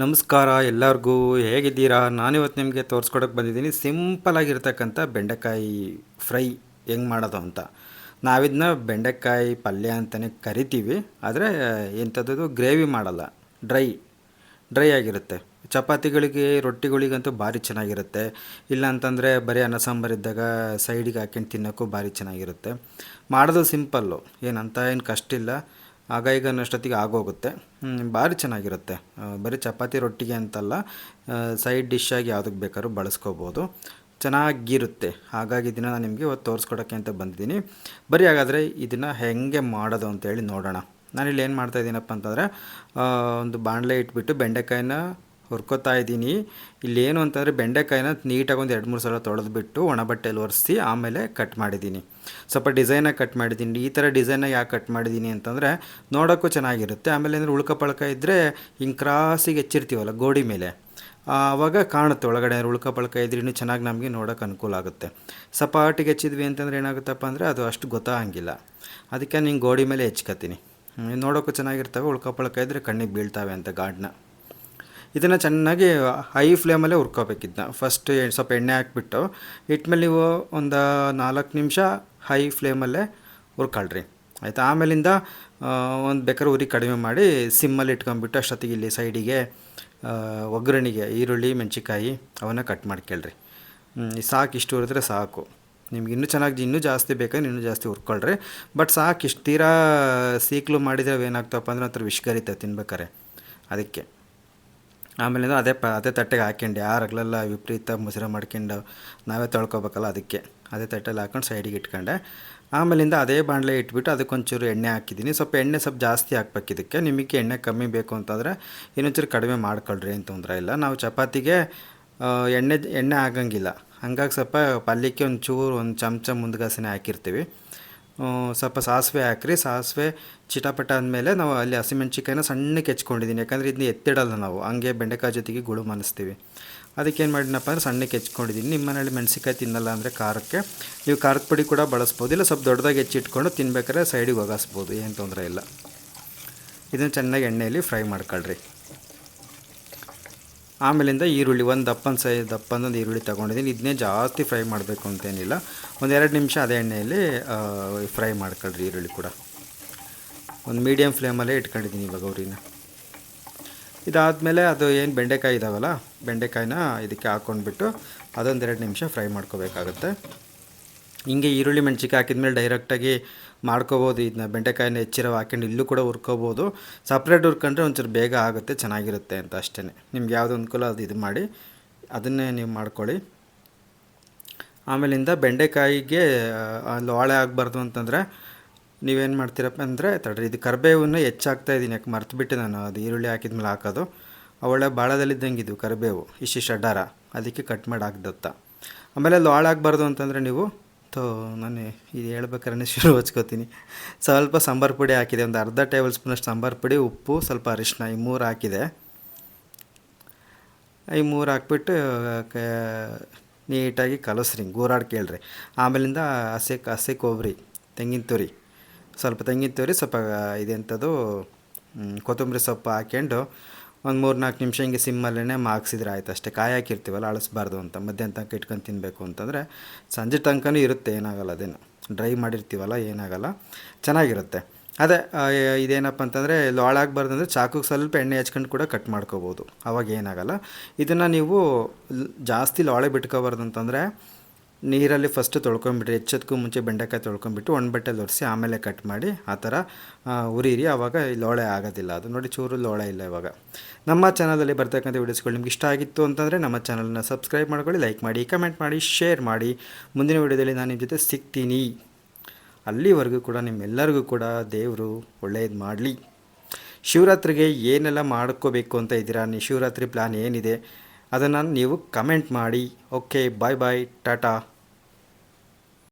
ನಮಸ್ಕಾರ ಎಲ್ಲರಿಗೂ, ಹೇಗಿದ್ದೀರಾ? ನಾನಿವತ್ತು ನಿಮಗೆ ತೋರಿಸ್ಕೊಡೋಕೆ ಬಂದಿದ್ದೀನಿ ಸಿಂಪಲಾಗಿರ್ತಕ್ಕಂಥ ಬೆಂಡೆಕಾಯಿ ಫ್ರೈ ಹೆಂಗೆ ಮಾಡೋದು ಅಂತ. ನಾವಿದನ್ನ ಬೆಂಡೆಕಾಯಿ ಪಲ್ಯ ಅಂತಲೇ ಕರಿತೀವಿ, ಆದರೆ ಎಂಥದ್ದು ಗ್ರೇವಿ ಮಾಡಲ್ಲ. ಡ್ರೈ ಡ್ರೈ ಆಗಿರುತ್ತೆ. ಚಪಾತಿಗಳಿಗೆ, ರೊಟ್ಟಿಗಳಿಗಂತೂ ಭಾರಿ ಚೆನ್ನಾಗಿರುತ್ತೆ. ಇಲ್ಲ ಅಂತಂದರೆ ಬರೀ ಅನ್ನ ಸಾಂಬಾರು ಇದ್ದಾಗ ಸೈಡಿಗೆ ಹಾಕ್ಕೊಂಡು ತಿನ್ನೋಕ್ಕೂ ಭಾರಿ ಚೆನ್ನಾಗಿರುತ್ತೆ. ಮಾಡೋದು ಸಿಂಪಲ್ಲು. ಏನಂತ, ಏನು ಕಷ್ಟ ಇಲ್ಲ ಆಗ ಈಗ ಅನ್ನೋಷ್ಟೊತ್ತಿಗೆ ಆಗೋಗುತ್ತೆ. ಭಾರಿ ಚೆನ್ನಾಗಿರುತ್ತೆ. ಬರೀ ಚಪಾತಿ ರೊಟ್ಟಿಗೆ ಅಂತಲ್ಲ ಸೈಡ್ ಡಿಶ್ಶಾಗಿ ಯಾವುದಕ್ಕೆ ಬೇಕಾದ್ರೂ ಬಳಸ್ಕೋಬೋದು. ಚೆನ್ನಾಗಿರುತ್ತೆ. ಹಾಗಾಗಿ ಇದನ್ನು ನಾನು ನಿಮಗೆ ಇವತ್ತು ತೋರಿಸ್ಕೊಡೋಕ್ಕೆ ಅಂತ ಬಂದಿದ್ದೀನಿ. ಬರೀ ಹಾಗಾದರೆ ಇದನ್ನು ಹೇಗೆ ಮಾಡೋದು ಅಂತೇಳಿ ನೋಡೋಣ. ನಾನಿಲ್ಲಿ ಏನು ಮಾಡ್ತಾ ಇದ್ದೀನಪ್ಪ ಅಂತಂದರೆ ಒಂದು ಬಾಣಲೆ ಇಟ್ಬಿಟ್ಟು ಬೆಂಡೆಕಾಯಿನ ಹುರ್ಕೋತಾ ಇದ್ದೀನಿ. ಇಲ್ಲೇನು ಅಂತಂದರೆ ಬೆಂಡೆಕಾಯಿನ ನೀಟಾಗಿ ಒಂದು ಎರಡು ಮೂರು ಸಲ ತೊಳೆದ್ಬಿಟ್ಟು ಒಣ ಬಟ್ಟೆಯಲ್ಲಿ ಒರೆಸಿ ಆಮೇಲೆ ಕಟ್ ಮಾಡಿದ್ದೀನಿ. ಸ್ವಲ್ಪ ಡಿಸೈನಾಗಿ ಕಟ್ ಮಾಡಿದ್ದೀನಿ. ಈ ಥರ ಡಿಸೈನಾಗಿ ಯಾಕೆ ಕಟ್ ಮಾಡಿದ್ದೀನಿ ಅಂತಂದರೆ ನೋಡೋಕ್ಕೂ ಚೆನ್ನಾಗಿರುತ್ತೆ. ಆಮೇಲೆ ಅಂದರೆ ಉಳ್ಕ ಪಳ್ಕ ಇದ್ದರೆ ಹಿಂಗೆ ಕ್ರಾಸಿಗೆ ಹೆಚ್ಚಿರ್ತೀವಲ್ಲ ಗೋಡಿ ಮೇಲೆ. ಆವಾಗ ಕಾಣುತ್ತೆ. ಒಳಗಡೆ ಉಳ್ಕ ಪಳ್ಕ ಇದ್ರೆ ಇನ್ನೂ ಚೆನ್ನಾಗಿ ನಮಗೆ ನೋಡೋಕೆ ಅನುಕೂಲ ಆಗುತ್ತೆ. ಸಪಾಟಿಗೆ ಹೆಚ್ಚಿದ್ವಿ ಅಂತಂದರೆ ಏನಾಗುತ್ತಪ್ಪ ಅಂದರೆ ಅದು ಅಷ್ಟು ಗೊತ್ತಾಗಂಗಿಲ್ಲ. ಅದಕ್ಕೆ ನಿಂಗೆ ಗೋಡಿ ಮೇಲೆ ಹೆಚ್ಕತ್ತೀನಿ ನೋಡೋಕ್ಕೂ ಚೆನ್ನಾಗಿರ್ತವೆ. ಉಳ್ಕ ಪಳ್ಕ ಇದ್ದರೆ ಕಣ್ಣಿಗೆ ಬೀಳ್ತಾವೆ ಅಂತ ಗಾಡ್ನ. ಇದನ್ನು ಚೆನ್ನಾಗಿ ಹೈ ಫ್ಲೇಮಲ್ಲೇ ಹುರ್ಕೋಬೇಕಿದ್ದ ಫಸ್ಟ್ ಸ್ವಲ್ಪ ಎಣ್ಣೆ ಹಾಕ್ಬಿಟ್ಟು ಇಟ್ಮೇಲೆ ನೀವು ಒಂದು ನಾಲ್ಕು ನಿಮಿಷ ಹೈ ಫ್ಲೇಮಲ್ಲೇ ಹುರ್ಕೊಳ್ರಿ. ಆಯಿತಾ? ಆಮೇಲಿಂದ ಒಂದು ಬೇಕಾದ್ರೆ ಉರಿ ಕಡಿಮೆ ಮಾಡಿ ಸಿಮ್ಮಲ್ಲಿ ಇಟ್ಕೊಂಬಿಟ್ಟು ಅಷ್ಟೊತ್ತಿಗೆ ಇಲ್ಲಿ ಸೈಡಿಗೆ ಒಗ್ಗರಣೆಗೆ ಈರುಳ್ಳಿ ಮೆಣಸಿಕಾಯಿ ಅವನ್ನ ಕಟ್ ಮಾಡ್ಕೊಳ್ರಿ ಸಾಕು ಇಷ್ಟು ಹುರಿದ್ರೆ ಸಾಕು. ನಿಮ್ಗೆ ಇನ್ನೂ ಚೆನ್ನಾಗಿ, ಇನ್ನೂ ಜಾಸ್ತಿ ಬೇಕಾದ್ರೆ ಇನ್ನೂ ಜಾಸ್ತಿ ಹುರ್ಕೊಳ್ರಿ. ಬಟ್ ಸಾಕು ಇಷ್ಟು ತೀರಾ ಸೀಕ್ಲು ಮಾಡಿದರೆ ಏನಾಗ್ತಪ್ಪ ಅಂದ್ರೆ ಒಂಥರ ವಿಷ್ಕರಿತ ತಿನ್ಬೇಕಾರೆ. ಅದಕ್ಕೆ. ಆಮೇಲಿಂದ ಅದೇ ಪ, ಅದೇ ತಟ್ಟೆಗೆ ಹಾಕ್ಯಂಡು. ಯಾರಾಗಲೆಲ್ಲ ವಿಪರೀತ ಮುಸಿರ ಮಾಡ್ಕೊಂಡು ನಾವೇ ತೊಳ್ಕೊಬೇಕಲ್ಲ ಅದಕ್ಕೆ. ಅದೇ ತಟ್ಟೆಲಿ ಹಾಕೊಂಡು ಸೈಡಿಗೆ ಇಟ್ಕೊಂಡೆ. ಆಮೇಲಿಂದ ಅದೇ ಬಾಣಲೆ ಇಟ್ಬಿಟ್ಟು ಅದಕ್ಕೊಂಚೂರು ಎಣ್ಣೆ ಹಾಕಿದ್ದೀನಿ. ಸ್ವಲ್ಪ ಎಣ್ಣೆ ಸ್ವಲ್ಪ ಜಾಸ್ತಿ ಹಾಕ್ಬೇಕು ಇದಕ್ಕೆ. ನಿಮಗೆ ಎಣ್ಣೆ ಕಮ್ಮಿ ಬೇಕು ಅಂತಂದರೆ ಇನ್ನೊಂಚೂರು ಕಡಿಮೆ ಮಾಡ್ಕೊಳ್ರಿ ಏನು ತೊಂದರೆ ಇಲ್ಲ. ನಾವು ಚಪಾತಿಗೆ ಎಣ್ಣೆ ಎಣ್ಣೆ ಆಗಂಗಿಲ್ಲ. ಹಂಗಾಗಿ ಸ್ವಲ್ಪ ಪಲ್ಯಕ್ಕೆ ಒಂಚೂರು ಚೂರು ಒಂದು ಚಮಚ ಮುಂದ್ಗಾಸನೆ ಹಾಕಿರ್ತೀವಿ. ಸ್ವಲ್ಪ ಸಾಸಿವೆ ಹಾಕ್ರಿ. ಸಾಸಿವೆ ಚಿಟಾಪಟ ಅಂದಮೇಲೆ ನಾವು ಅಲ್ಲಿ ಹಸಿಮೆಣ್ಸಿಕಾಯಿನ ಸಣ್ಣಕ್ಕೆ ಹೆಚ್ಕೊಂಡಿದ್ದೀನಿ ಯಾಕಂದರೆ ಇದನ್ನ ಎತ್ತಿಡಲ್ಲ ನಾವು. ಹಂಗೆ ಬೆಂಡೆಕಾಯಿ ಜೊತೆಗೆ ಗುಳು ಮನಿಸ್ತೀವಿ. ಅದಕ್ಕೆ ಏನು ಮಾಡಿನಪ್ಪ ಅಂದರೆ ಸಣ್ಣಕ್ಕೆ ಹೆಚ್ಕೊಂಡಿದ್ದೀನಿ ನಿಮ್ಮ ಮನೇಲಿ ಮೆಣಸಿಕಾಯಿ ತಿನ್ನಲ್ಲ ಅಂದರೆ ಖಾರಕ್ಕೆ. ನೀವು ಖಾರದ ಪುಡಿ ಕೂಡ ಬಳಸ್ಬೋದು. ಇಲ್ಲ ಸ್ವಲ್ಪ ದೊಡ್ಡದಾಗಿ ಹೆಚ್ಚಿಟ್ಕೊಂಡು ತಿನ್ಬೇಕಾದ್ರೆ ಸೈಡಿಗೆ ಒಗಾಸ್ಬೋದು ಏನು ತೊಂದರೆ ಇಲ್ಲ. ಇದನ್ನು ಚೆನ್ನಾಗಿ ಎಣ್ಣೆಯಲ್ಲಿ ಫ್ರೈ ಮಾಡ್ಕೊಳ್ರಿ. ಆಮೇಲಿಂದ ಈರುಳ್ಳಿ, ಒಂದು ದಪ್ಪನ ಸೈ ದಪ್ಪನೊಂದು ಈರುಳ್ಳಿ ತೊಗೊಂಡಿದ್ದೀನಿ. ಇದನ್ನೇ ಜಾಸ್ತಿ ಫ್ರೈ ಮಾಡಬೇಕು ಅಂತೇನಿಲ್ಲ. ಒಂದು ಎರಡು ನಿಮಿಷ ಅದೇ ಎಣ್ಣೆಯಲ್ಲಿ ಫ್ರೈ ಮಾಡ್ಕೊಳ್ರಿ ಈರುಳ್ಳಿ ಕೂಡ. ಒಂದು ಮೀಡಿಯಮ್ ಫ್ಲೇಮಲ್ಲೇ ಇಟ್ಕೊಂಡಿದ್ದೀನಿ ಇವಾಗ ಅವ್ರಿನ. ಇದಾದಮೇಲೆ ಅದು ಏನು ಬೆಂಡೆಕಾಯಿ ಇದಾವಲ್ಲ, ಬೆಂಡೆಕಾಯಿನ ಇದಕ್ಕೆ ಹಾಕ್ಕೊಂಡ್ಬಿಟ್ಟು ಅದೊಂದೆರಡು ನಿಮಿಷ ಫ್ರೈ ಮಾಡ್ಕೋಬೇಕಾಗತ್ತೆ. ಹಿಂಗೆ ಈರುಳ್ಳಿ ಮೆಣಸಿಕಾಯಿ ಹಾಕಿದ್ಮೇಲೆ ಡೈರೆಕ್ಟಾಗಿ ಮಾಡ್ಕೋಬೋದು. ಇದನ್ನ ಬೆಂಡೆಕಾಯಿನ ಹೆಚ್ಚಿರೋ ಹಾಕೊಂಡು ಇಲ್ಲೂ ಕೂಡ ಹುರ್ಕೋಬೋದು. ಸಪ್ರೇಟ್ ಹುರ್ಕೊಂಡ್ರೆ ಒಂಚೂರು ಬೇಗ ಆಗುತ್ತೆ, ಚೆನ್ನಾಗಿರುತ್ತೆ ಅಂತ ಅಷ್ಟೇ ನಿಮ್ಗೆ ಯಾವುದು ಅನುಕೂಲ ಅದು ಇದು ಮಾಡಿ, ಅದನ್ನೇ ನೀವು ಮಾಡ್ಕೊಳ್ಳಿ. ಆಮೇಲಿಂದ ಬೆಂಡೆಕಾಯಿಗೆ ಲೋಳೆ ಆಗಬಾರ್ದು ಅಂತಂದರೆ ನೀವೇನು ಮಾಡ್ತೀರಪ್ಪ ಅಂದರೆ ತಡ್ರಿ, ಇದು ಕರಿಬೇವನ್ನು ಹೆಚ್ಚಾಗ್ತಾ ಇದ್ದೀನಿ, ಯಾಕೆ ಮರ್ತುಬಿಟ್ಟೆ ನಾನು ಅದು ಈರುಳ್ಳಿ ಹಾಕಿದ್ಮೇಲೆ ಹಾಕೋದು. ಒಳ್ಳೆ ಬಾಳದಲ್ಲಿದ್ದಂಗೆ ಇದು ಕರಿಬೇವು ಇಷ್ಟು ಅಡ್ಡಾರ, ಅದಕ್ಕೆ ಕಟ್ ಮಾಡಿ ಹಾಕ್ದತ್ತ. ಆಮೇಲೆ ಲೋಳ ಆಗಬಾರ್ದು ಅಂತಂದರೆ ನೀವು ತೋ ನಾನು ಇದು ಹೇಳ್ಬೇಕಾದ್ರೆ ಶುರು ಹಚ್ಕೋತೀನಿ ಸ್ವಲ್ಪ ಸಾಂಬಾರು ಪುಡಿ ಹಾಕಿದೆ, ಒಂದು ಅರ್ಧ ಟೇಬಲ್ ಸ್ಪೂನಷ್ಟು ಸಾಂಬಾರು ಪುಡಿ, ಉಪ್ಪು, ಸ್ವಲ್ಪ ಅರಿಶಿನ ಈ ಮೂರು ಹಾಕಿದೆ. ಈ ಮೂರು ಹಾಕ್ಬಿಟ್ಟು ನೀಟಾಗಿ ಕಲಸ್ರಿ, ಗೂರಾಡ್ ಕೇಳ್ರಿ. ಆಮೇಲಿಂದ ಹಸಿ ಹಸಿ ಕೊಬ್ಬರಿ, ತೆಂಗಿನ ತುರಿ, ಸ್ವಲ್ಪ ತೆಂಗಿನ ತುರಿ, ಸ್ವಲ್ಪ ಇದೆಂಥದ್ದು ಕೊತ್ತಂಬರಿ ಸೊಪ್ಪು ಹಾಕ್ಕೊಂಡು ಒಂದು ಮೂರು ನಾಲ್ಕು ನಿಮಿಷ ಹಿಂಗೆ ಸಿಮ್ಮಲ್ಲೇ ಮಾಕ್ಸಿದ್ರೆ ಆಯ್ತು ಅಷ್ಟೇ. ಕಾಯಾಕಿರ್ತೀವಲ್ಲ ಅಳಿಸ್ಬಾರ್ದು ಅಂತ. ಮಧ್ಯಾಹ್ನ ತನಕ ಇಟ್ಕೊಂಡು ತಿನ್ನಬೇಕು ಅಂತಂದರೆ ಸಂಜೆ ತನಕನೂ ಇರುತ್ತೆ, ಏನಾಗಲ್ಲ ಅದೇನು. ಡ್ರೈ ಮಾಡಿರ್ತೀವಲ್ಲ, ಏನಾಗಲ್ಲ. ಚೆನ್ನಾಗಿರುತ್ತೆ. ಅದೇ ಇದೇನಪ್ಪ ಅಂತಂದರೆ ಲೋಳಾಗಬಾರ್ದು ಅಂದರೆ ಚಾಕುಗೆ ಸ್ವಲ್ಪ ಎಣ್ಣೆ ಹಚ್ಕೊಂಡು ಕೂಡ ಕಟ್ ಮಾಡ್ಕೋಬೋದು. ಅವಾಗ ಏನಾಗಲ್ಲ. ಇದನ್ನು ನೀವು ಜಾಸ್ತಿ ಲೋಳೆ ಬಿಟ್ಕೋಬಾರ್ದು ಅಂತಂದರೆ ನೀರಲ್ಲಿ ಫಸ್ಟ್ ತೊಳ್ಕೊಂಬಿಟ್ರಿ ಹೆಚ್ಚೋದಕ್ಕೂ ಮುಂಚೆ ಬೆಂಡೆಕಾಯಿ ತೊಳ್ಕೊಂಬಿಟ್ಟು ಒಣ ಬಟ್ಟೆ ಒರೆಸಿ ಆಮೇಲೆ ಕಟ್ ಮಾಡಿ ಆ ಥರ ಉರಿರಿ. ಆವಾಗ ಲೋಳೆ ಆಗೋದಿಲ್ಲ. ಅದು ನೋಡಿ ಚೂರು ಲೋಳೆ ಇಲ್ಲ ಇವಾಗ. ನಮ್ಮ ಚಾನಲಲ್ಲಿ ಬರ್ತಕ್ಕಂಥ ವೀಡಿಯೋಸ್ಗಳು ನಿಮ್ಗೆ ಇಷ್ಟ ಆಗಿತ್ತು ಅಂತಂದರೆ ನಮ್ಮ ಚಾನಲನ್ನ ಸಬ್ಸ್ಕ್ರೈಬ್ ಮಾಡ್ಕೊಳ್ಳಿ ಲೈಕ್ ಮಾಡಿ ಕಮೆಂಟ್ ಮಾಡಿ ಶೇರ್ ಮಾಡಿ. ಮುಂದಿನ ವೀಡಿಯೋದಲ್ಲಿ ನಾನು ನಿಮ್ಮ ಜೊತೆ ಸಿಗ್ತೀನಿ. ಅಲ್ಲಿವರೆಗೂ ಕೂಡ ನಿಮ್ಮೆಲ್ಲರಿಗೂ ಕೂಡ ದೇವರು ಒಳ್ಳೆಯದು ಮಾಡಲಿ. ಶಿವರಾತ್ರಿಗೆ ಏನೆಲ್ಲ ಮಾಡ್ಕೋಬೇಕು ಅಂತ ಇದ್ದೀರಾ? ನೀವು ಶಿವರಾತ್ರಿ ಪ್ಲ್ಯಾನ್ ಏನಿದೆ? ಅದನ್ನು ನೀವು ಕಮೆಂಟ್ ಮಾಡಿ. ಓಕೆ ಬಾಯ್ ಬಾಯ್ ಟಾಟಾ